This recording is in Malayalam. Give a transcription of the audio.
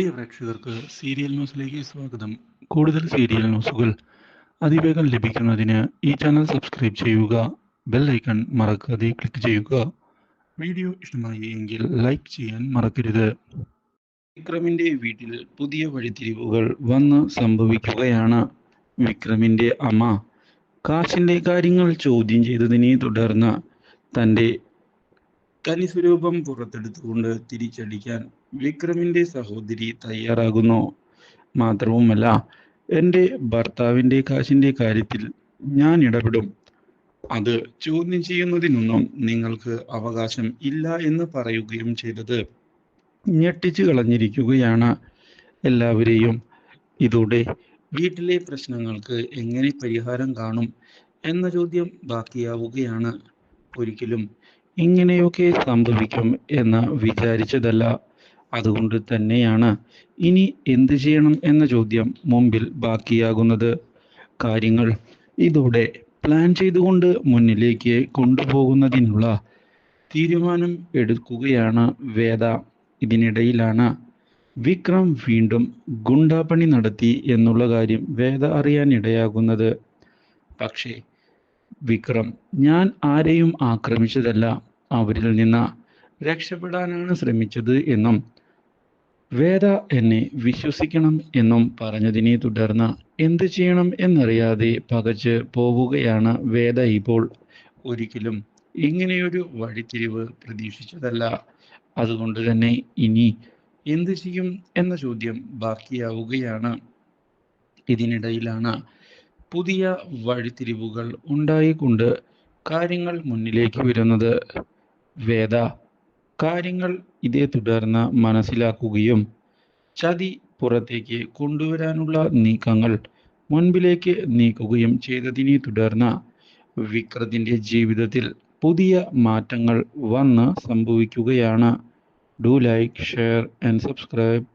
പ്രിയ പ്രേക്ഷകർക്ക് സീരിയൽ ന്യൂസിലേക്ക് സ്വാഗതം. കൂടുതൽ സീരിയൽ ന്യൂസുകൾ അതിവേഗം ലഭിക്കുന്നതിന് ഈ ചാനൽ സബ്സ്ക്രൈബ് ചെയ്യുക ബെൽ ഐക്കൺ മറക്കാതെ ക്ലിക്ക് ചെയ്യുക. വീഡിയോ ഇഷ്ടമായി എങ്കിൽ ലൈക്ക് ചെയ്യാൻ മറക്കരുത്. വിക്രമിന്റെ വീട്ടിൽ പുതിയ വഴിത്തിരിവുകൾ വന്ന് സംഭവിക്കുകയാണ്. വിക്രമിന്റെ അമ്മ കാശിന്റെ കാര്യങ്ങൾ ചോദ്യം ചെയ്തതിനെ തുടർന്ന് തന്റെ തനിസ്വരൂപം പുറത്തെടുത്തുകൊണ്ട് തിരിച്ചടിക്കാൻ വിക്രമിന്റെ സഹോദരി തയ്യാറാകുന്നു. മാത്രവുമല്ല എന്റെ ഭർത്താവിന്റെ കാശിന്റെ കാര്യത്തിൽ ഞാൻ ഇടപെടും. അത് ചോദ്യം ചെയ്യുന്നതിനൊന്നും നിങ്ങൾക്ക് അവകാശം ഇല്ല എന്ന് പറയുകയും ചെയ്തത് ഞെട്ടിച്ചു കളഞ്ഞിരിക്കുകയാണ് എല്ലാവരെയും. ഇതോടെ വീട്ടിലെ പ്രശ്നങ്ങൾക്ക് എങ്ങനെ പരിഹാരം കാണും എന്ന ചോദ്യം ബാക്കിയാവുകയാണ്. ഒരിക്കലും ഇങ്ങനെയൊക്കെ സംഭവിക്കും എന്ന് വിചാരിച്ചതല്ല. അതുകൊണ്ട് തന്നെയാണ് ഇനി എന്ത് ചെയ്യണം എന്ന ചോദ്യം മുമ്പിൽ ബാക്കിയാകുന്നത്. കാര്യങ്ങൾ ഇതോടെ പ്ലാൻ ചെയ്തുകൊണ്ട് മുന്നിലേക്ക് കൊണ്ടുപോകുന്നതിനുള്ള തീരുമാനം എടുക്കുകയാണ് വേദ. ഇതിനിടയിലാണ് വിക്രം വീണ്ടും ഗുണ്ടാപ്പണി നടത്തി എന്നുള്ള കാര്യം വേദ അറിയാൻ ഇടയാകുന്നത്. പക്ഷേ വിക്രം ഞാൻ ആരെയും ആക്രമിച്ചതല്ല അവരിൽ നിന്ന് രക്ഷപ്പെടാനാണ് ശ്രമിച്ചത് എന്നും വേദ എന്നെ വിശ്വസിക്കണം എന്നും പറഞ്ഞതിനെ തുടർന്ന് എന്ത് ചെയ്യണം എന്നറിയാതെ പകച്ച് പോവുകയാണ് വേദ ഇപ്പോൾ. ഒരിക്കലും ഇങ്ങനെയൊരു വഴിത്തിരിവ് പ്രതീക്ഷിച്ചതല്ല. അതുകൊണ്ട് തന്നെ ഇനി എന്ത് ചെയ്യും എന്ന ചോദ്യം ബാക്കിയാവുകയാണ്. ഇതിനിടയിലാണ് പുതിയ വഴിത്തിരിവുകൾ ഉണ്ടായിക്കൊണ്ട് കാര്യങ്ങൾ മുന്നിലേക്ക് വരുന്നത്. വേദ കാര്യങ്ങൾ ഇതേ തുടർന്ന് മനസ്സിലാക്കുകയും ചതി പുറത്തേക്ക് കൊണ്ടുവരാനുള്ള നീക്കങ്ങൾ മുൻപിലേക്ക് നീക്കുകയും ചെയ്തതിനെ തുടർന്ന് വിക്രത്തിന്റെ ജീവിതത്തിൽ പുതിയ മാറ്റങ്ങൾ വന്ന് സംഭവിക്കുകയാണ്. Do like share and subscribe